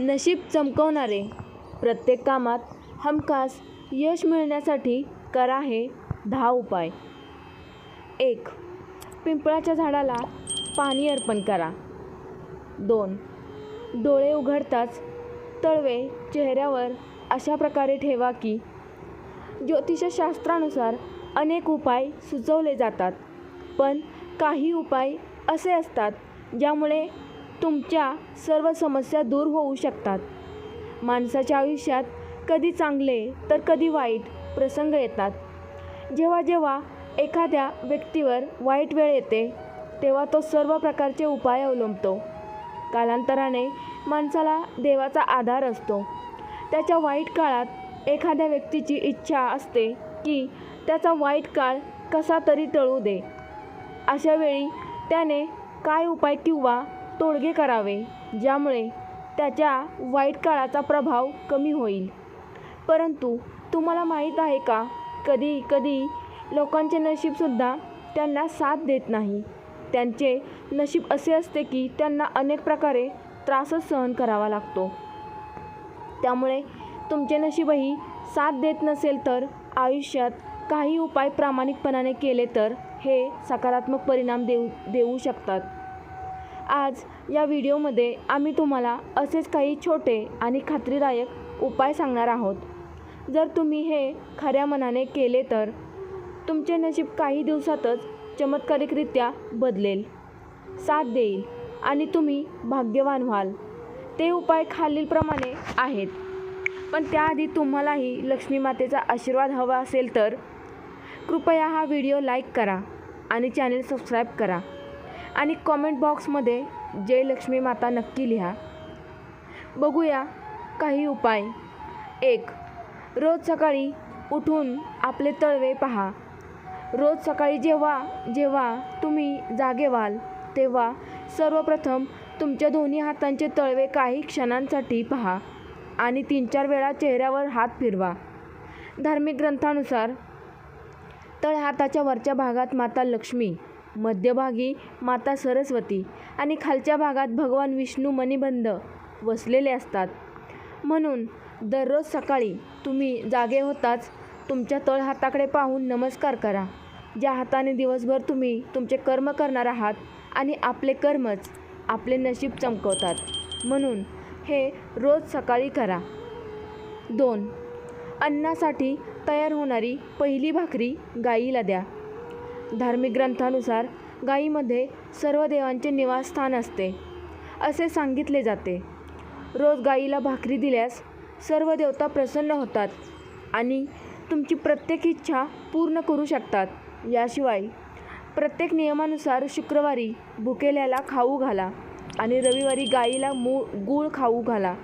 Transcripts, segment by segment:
नशीब चमकवणारे प्रत्येक कामात हमखास यश मिळण्यासाठी करा हे दहा उपाय. एक पिंपळाच्या झाडाला पाणी अर्पण करा. दोन डोळे उघडताच तळवे चेहऱ्यावर अशा प्रकारे ठेवा की ज्योतिषशास्त्रानुसार अनेक उपाय सुचवले जातात. पण काही उपाय असे असतात ज्यामुळे तुमच्या सर्व समस्या दूर होऊ शकतात. माणसाच्या आयुष्यात कधी चांगले तर कधी वाईट प्रसंग येतात. जेव्हा जेव्हा एखाद्या व्यक्तीवर वाईट वेळ येते तेव्हा तो सर्व प्रकारचे उपाय अवलंबतो. कालांतराने माणसाला देवाचा आधार असतो. त्याच्या वाईट काळात एखाद्या व्यक्तीची इच्छा असते की त्याचा वाईट काळ कसा तरी टळू दे. अशावेळी त्याने काय उपाय किंवा तोडगे करावे ज्यामुळे त्याच्या वाईट काळाचा प्रभाव कमी होईल. परंतु तुम्हाला माहीत आहे का कधी कधी लोकांचे नशीबसुद्धा त्यांना साथ देत नाही. त्यांचे नशीब असे असते की त्यांना अनेक प्रकारे त्रासच सहन करावा लागतो. त्यामुळे तुमचे नशीबही साथ देत नसेल तर आयुष्यात काही उपाय प्रामाणिकपणाने केले तर हे सकारात्मक परिणाम देऊ देऊ शकतात. आज या व्हिडिओमध्ये आम्ही तुम्हाला असेच काही छोटे आणि खात्रीदायक उपाय सांगणार आहोत. जर तुम्ही हे खऱ्या मनाने केले तर तुमचे नशीब काही दिवसातच चमत्कारिकरित्या बदलेल. साथ देईल आणि तुम्ही भाग्यवान व्हाल. ते उपाय खालीलप्रमाणे आहेत. पण त्याआधी तुम्हालाही लक्ष्मी मातेचा आशीर्वाद हवा असेल तर कृपया हा व्हिडिओ लाईक करा आणि चॅनेल सबस्क्राईब करा. आणि कॉमेंट बॉक्समध्ये जय लक्ष्मी माता नक्की लिहा. बघूया काही उपाय. एक रोज सकाळी उठून आपले तळवे पहा. रोज सकाळी जेव्हा जेव्हा तुम्ही जागे व्हाल तेव्हा सर्वप्रथम तुमच्या दोन्ही हातांचे तळवे काही क्षणांसाठी पहा आणि तीन चार वेळा चेहऱ्यावर हात फिरवा. धार्मिक ग्रंथानुसार तळहाताच्या वरच्या भागात माता लक्ष्मी मध्यभागी माता सरस्वती आणि खालच्या भागात भगवान विष्णू मणिबंध वसलेले असतात. म्हणून दररोज सकाळी तुम्ही जागे होताच तुमच्या तळहाताकडे पाहून नमस्कार करा. ज्या हाताने दिवसभर तुम्ही तुमचे कर्म करणार आहात आणि आपले कर्मच आपले नशीब चमकवतात. म्हणून हे रोज सकाळी करा. दोन अन्नासाठी तयार होणारी पहिली भाकरी गाईला द्या. धार्मिक ग्रंथानुसार गाईमध्ये सर्व देवांचे निवासस्थान असते असे सांगितले जाते. रोज गाईला भाकरी दिल्यास सर्व देवता प्रसन्न होतात आणि तुमची प्रत्येक इच्छा पूर्ण करू शकतात. याशिवाय प्रत्येक नियमानुसार शुक्रवारी भुकेल्याला खाऊ घाला आणि रविवारी गाईला मूळ गूळ खाऊ घाला.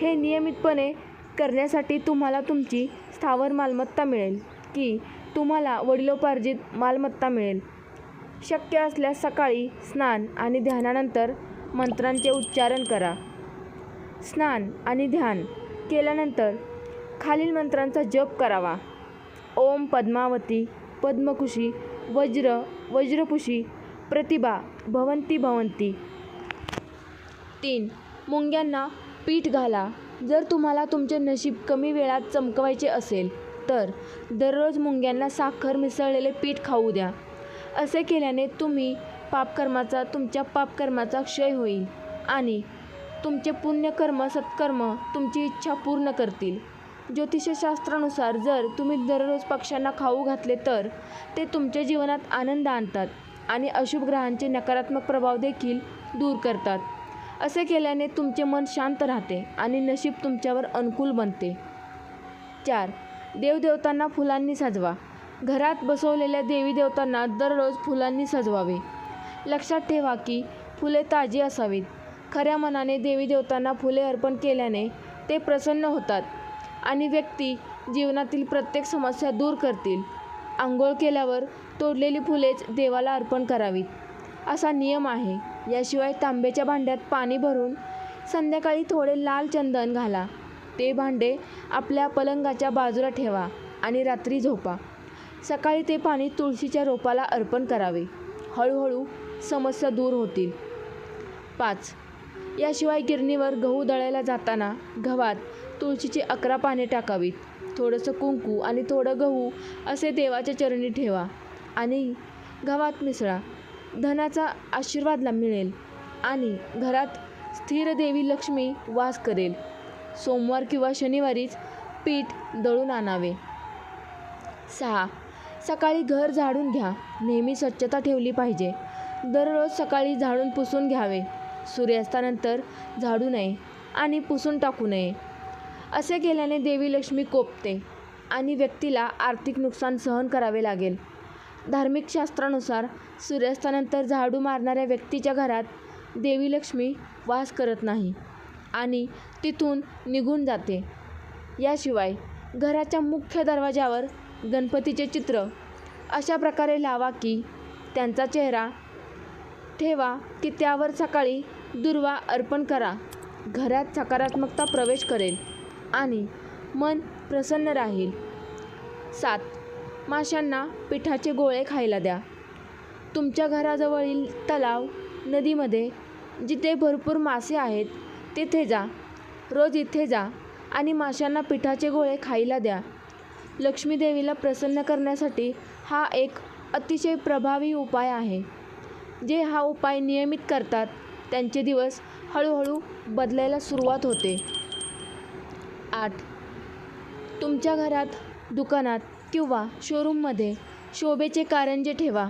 हे नियमितपणे करण्यासाठी तुम्हाला तुमची स्थावर मालमत्ता मिळेल की तुम्हाला वडिलोपार्जित मालमत्ता मिळेल. शक्य असल्यास सकाळी स्नान आणि ध्यानानंतर मंत्रांचे उच्चारण करा. स्नान आणि ध्यान केल्यानंतर खालील मंत्रांचा जप करावा. ओम पद्मावती पद्मकुशी वज्र वज्रपुशी प्रतिभा भवंती भवंती. तीन मुंग्यांना पीठ घाला. जर तुम्हाला तुमचे नशीब कमी वेळात चमकवायचे असेल तर दररोज मुंग्यांना साखर मिसळलेले पीठ खाऊ द्या. असे केल्याने तुम्ही पापकर्माचा तुमच्या पापकर्माचा क्षय होईल आणि तुमचे पुण्यकर्म सत्कर्म तुमची इच्छा पूर्ण करतील. ज्योतिषशास्त्रानुसार जर तुम्ही दररोज पक्ष्यांना खाऊ घातले तर ते तुमच्या जीवनात आनंद आणतात आणि अशुभ ग्रहांचे नकारात्मक प्रभाव देखील दूर करतात. असे केल्याने तुमचे मन शांत राहते आणि नशीब तुमच्यावर अनुकूल बनते. चार देवदेवतांना फुलांनी सजवा. घरात बसवलेल्या देवी देवतांना दररोज फुलांनी सजवावे. लक्षात ठेवा की फुले ताजी असावीत. खऱ्या मनाने देवी देवतांना फुले अर्पण केल्याने ते प्रसन्न होतात आणि व्यक्ती जीवनातील प्रत्येक समस्या दूर करतील. आंघोळ केल्यावर तोडलेली फुलेच देवाला अर्पण करावीत. असा नियम आहे. याशिवाय तांब्याच्या भांड्यात पाणी भरून संध्याकाळी थोडे लाल चंदन घाला. ते भांडे आपल्या पलंगाच्या बाजूला ठेवा आणि रात्री झोपा. सकाळी ते पाणी तुळशीच्या रोपाला अर्पण करावे. हळूहळू समस्या दूर होतील. पाच. याशिवाय गिरणीवर गहू दळायला जाताना गव्हात तुळशीची अकरा पाने टाकावीत. थोडंसं कुंकू आणि थोडं गहू असे देवाच्या चरणी ठेवा आणि गव्हात मिसळा. धनाचा आशीर्वाद मिळेल आणि घरात स्थिर देवी लक्ष्मी वास करेल. सोमवार किंवा शनिवारीच पीठ दळून आणावे. सहा. सकाळी घर झाडून घ्या. नेहमी स्वच्छता ठेवली पाहिजे. दररोज सकाळी झाडून पुसून घ्यावे. सूर्यास्तानंतर झाडू नये आणि पुसून टाकू नये. असे केल्याने देवी लक्ष्मी कोपते आणि व्यक्तीला आर्थिक नुकसान सहन करावे लागेल. धार्मिक शास्त्रानुसार सूर्यास्तानंतर झाडू मारणाऱ्या व्यक्तीच्या घरात देवी लक्ष्मी वास करत नाही. आणि तिथून निघून जाते. याशिवाय घराच्या मुख्य दरवाज्यावर गणपतीचे चित्र. अशा प्रकारे लावा की त्यांचा चेहरा ठेवा की त्यावर सकाळी दुर्वा अर्पण करा. घरात सकारात्मकता प्रवेश करेल आणि मन प्रसन्न राहील. सात. माशांना पिठाचे गोळे खायला द्या. तुमच्या घराजवळील तलाव नदीमध्ये जिथे भरपूर मासे आहेत तिथे जा. रोज इथे जा आणि माशांना पिठाचे गोळे खायला द्या. लक्ष्मी देवीला प्रसन्न करण्यासाठी हा एक अतिशय प्रभावी उपाय आहे. जे हा उपाय नियमित करतात त्यांचे दिवस हळूहळू बदलायला सुरुवात होते. आठ. तुमच्या घरात दुकानात किंवा शोरूममध्ये शोभेचे कारंजे ठेवा.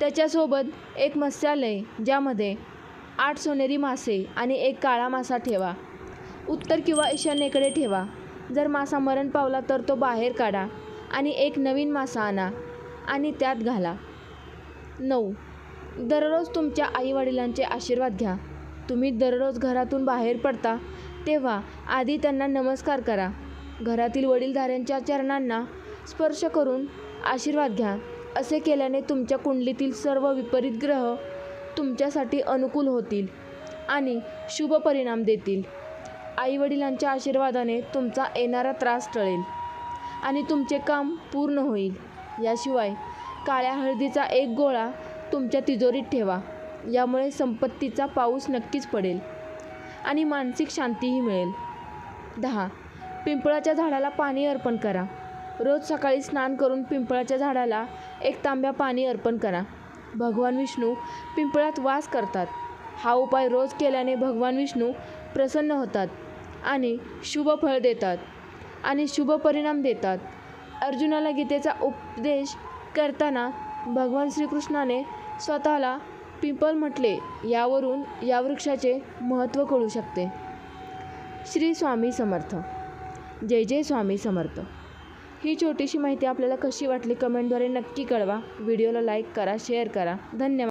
त्याच्यासोबत एक मत्स्यालय ज्यामध्ये आठ सोनेरी मासे आणि एक काळा मासा ठेवा. उत्तर किंवा ईशान्येकडे ठेवा. जर मासा मरण पावला तर तो बाहेर काढा आणि एक नवीन मासा आणा आणि त्यात घाला. नऊ. दररोज तुमच्या आईवडिलांचे आशीर्वाद घ्या. तुम्ही दररोज घरातून बाहेर पडता तेव्हा आधी त्यांना नमस्कार करा. घरातील वडीलधाऱ्यांच्या चरणांना स्पर्श करून आशीर्वाद घ्या. असे केल्याने तुमच्या कुंडलीतील सर्व विपरीत ग्रह तुमच्यासाठी अनुकूल होतील आणि शुभ परिणाम देतील. आईवडिलांच्या आशीर्वादाने तुमचा येणारा त्रास टळेल आणि तुमचे काम पूर्ण होईल. याशिवाय काळ्या हळदीचा एक गोळा तुमच्या तिजोरीत ठेवा. यामुळे संपत्तीचा पाऊस नक्कीच पडेल आणि मानसिक शांतीही मिळेल. दहा. पिंपळाच्या झाडाला पाणी अर्पण करा. रोज सकाळी स्नान करून पिंपळाच्या झाडाला एक तांब्या पाणी अर्पण करा. भगवान विष्णू पिंपळात वास करतात. हा उपाय रोज केल्याने भगवान विष्णू प्रसन्न होतात आणि शुभ फळ देतात आणि शुभ परिणाम देतात. अर्जुनाला गीतेचा उपदेश करताना भगवान श्रीकृष्णाने स्वतःला पिंपल म्हटले यावरून या वृक्षाचे महत्त्व कळू शकते. श्री स्वामी समर्थ. जय जय स्वामी समर्थ. ही छोटीशी माहिती आपल्याला कशी वाटली कमेंटद्वारे नक्की कळवा. व्हिडिओला लाईक करा शेअर करा. धन्यवाद.